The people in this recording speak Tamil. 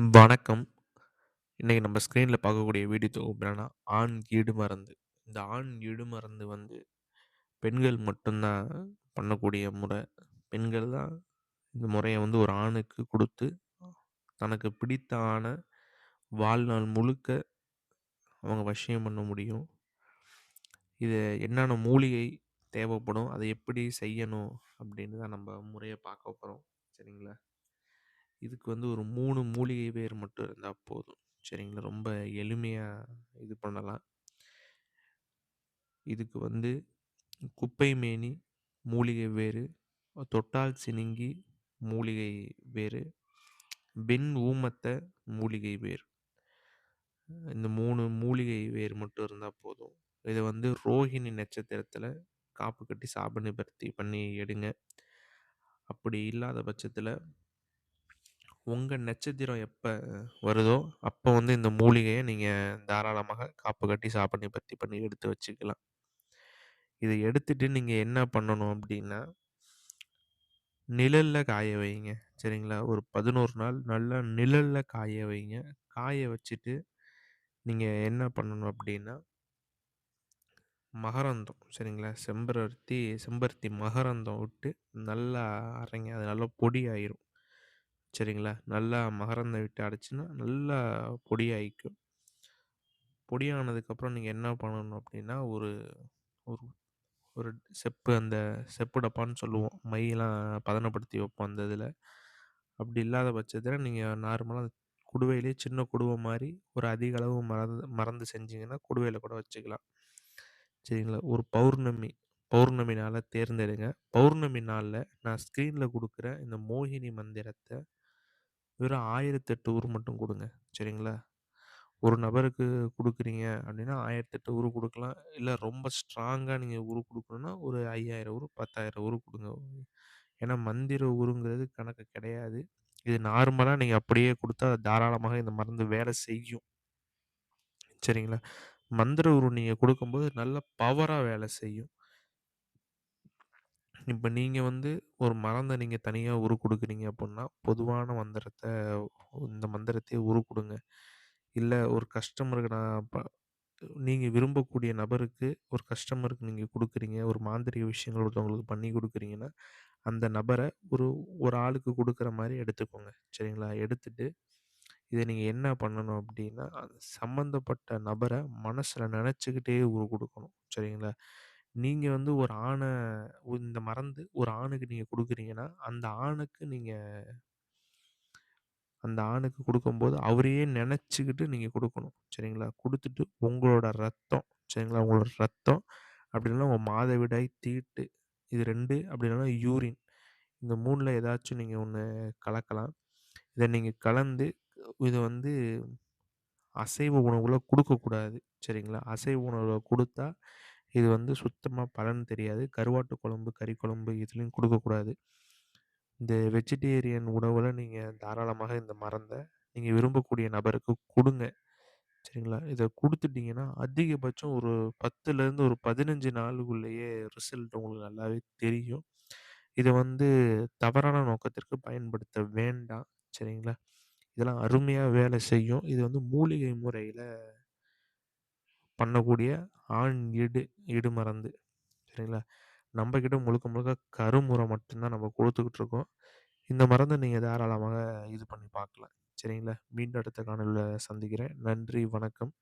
வணக்கம். இன்னைக்கு நம்ம ஸ்க்ரீனில் பார்க்கக்கூடிய வீடியோ தொகுப்பு என்னன்னா, ஆண் ஈடு மருந்து. இந்த ஆண் ஈடு மருந்து வந்து பெண்கள் மட்டும்தான் பண்ணக்கூடிய முறை. பெண்கள் தான் இந்த முறையை வந்து ஒரு ஆணுக்கு கொடுத்து தனக்கு பிடித்த ஆணை வாழ்நாள் முழுக்க அவங்க வசியம் பண்ண முடியும். இது என்னென்ன மூலிகை தேவைப்படும், அதை எப்படி செய்யணும் அப்படின்னு தான் நம்ம முறையை பார்க்க போகிறோம் சரிங்களா? இதுக்கு வந்து ஒரு மூணு மூலிகை வேர் மட்டும் இருந்தால் போதும். சரிங்களா? ரொம்ப எளிமையாக இது பண்ணலாம். இதுக்கு வந்து குப்பை மேனி மூலிகை வேறு தொட்டால் சினுங்கி மூலிகை வேறு வெண் ஊமத்த மூலிகை வேர். இந்த மூணு மூலிகை வேர் மட்டும் இருந்தால் போதும். இதை வந்து ரோஹிணி நட்சத்திரத்தில் காப்பு கட்டி சாப நிவர்த்தி பண்ணி எடுங்க. அப்படி இல்லாத பட்சத்தில் உங்க நட்சத்திரம் எப்ப வருதோ, அப்ப வந்து இந்த மூலிகைய நீங்க தாராளமாக காப்பு கட்டி சாப்பிட பத்தி பண்ணி எடுத்து வச்சுக்கலாம். இத எடுத்துட்டு நீங்க என்ன பண்ணணும் அப்படின்னா நிழல்ல காய வைங்க. சரிங்களா? ஒரு 11 நாள் நல்லா நிழல்ல காய வைங்க. காய வச்சுட்டு, நீங்க என்ன பண்ணணும் அப்படின்னா மகரந்தம் சரிங்களா? செம்பருத்தி செம்பருத்தி மகரந்தம் விட்டு நல்லா அரைங்க. அது நல்லா பொடி ஆயிரும். சரிங்களா? நல்லா மகரந்தை விட்டு அடைச்சின்னா நல்லா பொடியாயிக்கும். பொடியானதுக்கப்புறம் நீங்கள் என்ன பண்ணணும் அப்படின்னா, ஒரு ஒரு ஒரு செப்பு அந்த செப்பு டப்பான்னு சொல்லுவோம். மையெல்லாம் பதனப்படுத்தி வைப்போம் அந்த இதில் அப்படி இல்லாத பட்சத்தில் நீங்கள் நார்மலாக குடுவையிலேயே சின்ன குடுவை மாதிரி ஒரு அதிக அளவு மறந்து மறந்து செஞ்சிங்கன்னா குடுவையில் கூட வச்சுக்கலாம். சரிங்களா? ஒரு பௌர்ணமி பௌர்ணமி நாளை தேர்ந்தெடுங்க. பௌர்ணமி நாளில் நான் ஸ்க்ரீனில் கொடுக்குற இந்த மோகினி மந்திரத்தை வெறும் 1008 ஊர் மட்டும் குடுங்க. சரிங்களா? ஒரு நபருக்கு குடுக்குறீங்க அப்படின்னா 1008 ஊர் குடுக்கலாம். இல்ல ரொம்ப ஸ்ட்ராங்கா நீங்க உரு குடுக்கணும்னா, ஒரு 5000 ஊர், 10000 ஊர் குடுங்க. ஏன்னா மந்திர ஊருங்கிறது கணக்கு கிடையாது. இது நார்மலா நீங்க அப்படியே குடுத்தா தாராளமாக இந்த மருந்து வேலை செய்யும். சரிங்களா? மந்திர உரு நீங்க குடுக்கும்போது நல்ல பவரா வேலை செய்யும். இப்போ நீங்கள் வந்து ஒரு மறந்த நீங்கள் தனியாக உரு கொடுக்குறீங்க அப்புடின்னா பொதுவான மந்திரத்தை இந்த மந்திரத்தையே உரு கொடுங்க இல்ல ஒரு கஸ்டமருக்கு நான் ப நீங்க விரும்பக்கூடிய நபருக்கு ஒரு கஸ்டமருக்கு நீங்க குடுக்குறீங்க. ஒரு மாந்திரீக விஷயங்கள் ஒருத்தவங்களுக்கு பண்ணி குடுக்குறீங்கன்னா, அந்த நபர ஒரு ஒரு ஆளுக்கு குடுக்குற மாரி எடுத்துக்கோங்க. சரிங்களா? எடுத்துட்டு, இத நீங்க என்ன பண்ணணும் அப்படின்னா, சம்மந்தப்பட்ட நபர மனசுல நெனச்சுக்கிட்டே உரு குடுக்கணும். சரிங்களா? நீங்க வந்து ஒரு ஆண இந்த மறந்து ஒரு ஆணுக்கு நீங்க குடுக்குறீங்கன்னா, அந்த ஆணுக்கு நீங்க அந்த ஆணுக்கு குடுக்கும்போது அவரையே நினச்சிக்கிட்டு நீங்க குடுக்கணும். சரிங்களா? குடுத்துட்டு உங்களோட ரத்தம் சரிங்களா? உங்களோட ரத்தம் அப்படி இல்லன்னா உங்க மாதவிடாய், தீட்டு இது 2 அப்படி இல்லன்னா யூரின் இந்த 3ல ஏதாச்சும் நீங்க ஒன்று கலக்கலாம். இத நீங்க கலந்து இத வந்து அசைவ உணவுல குடுக்கக்கூடாது. சரிங்களா? அசைவ உணவுல குடுத்தா, இது வந்து சுத்தமாக பலன் தெரியாது. கருவாட்டு குழம்பு, கறி குழம்பு இதுலேயும் கொடுக்கக்கூடாது இந்த வெஜிடேரியன் உணவில் நீங்கள் தாராளமாக இந்த மறந்த நீங்கள் விரும்பக்கூடிய நபருக்கு கொடுங்க சரிங்களா? இதை கொடுத்துட்டிங்கன்னா அதிகபட்சம் ஒரு 10லருந்து ஒரு 15 நாளுக்குள்ளேயே ரிசல்ட் உங்களுக்கு நல்லாவே தெரியும். இதை வந்து தவறான நோக்கத்திற்கு பயன்படுத்த வேண்டாம். சரிங்களா? இதெல்லாம் அருமையாக வேலை செய்யும். இது வந்து மூலிகை முறையில் பண்ணக்கூடிய ஆண் இடு இடு மருந்து. சரிங்களா? நம்மக்கிட்ட முழுக்க முழுக்க கருமுறை மட்டும்தான் நம்ம கொடுத்துக்கிட்டு இருக்கோம். இந்த மருந்தை நீங்கள் தாராளமாக இது பண்ணி பார்க்கலாம். சரிங்களா? மீண்டும் அடுத்த காணொலியில் சந்திக்கிறேன். நன்றி, வணக்கம்.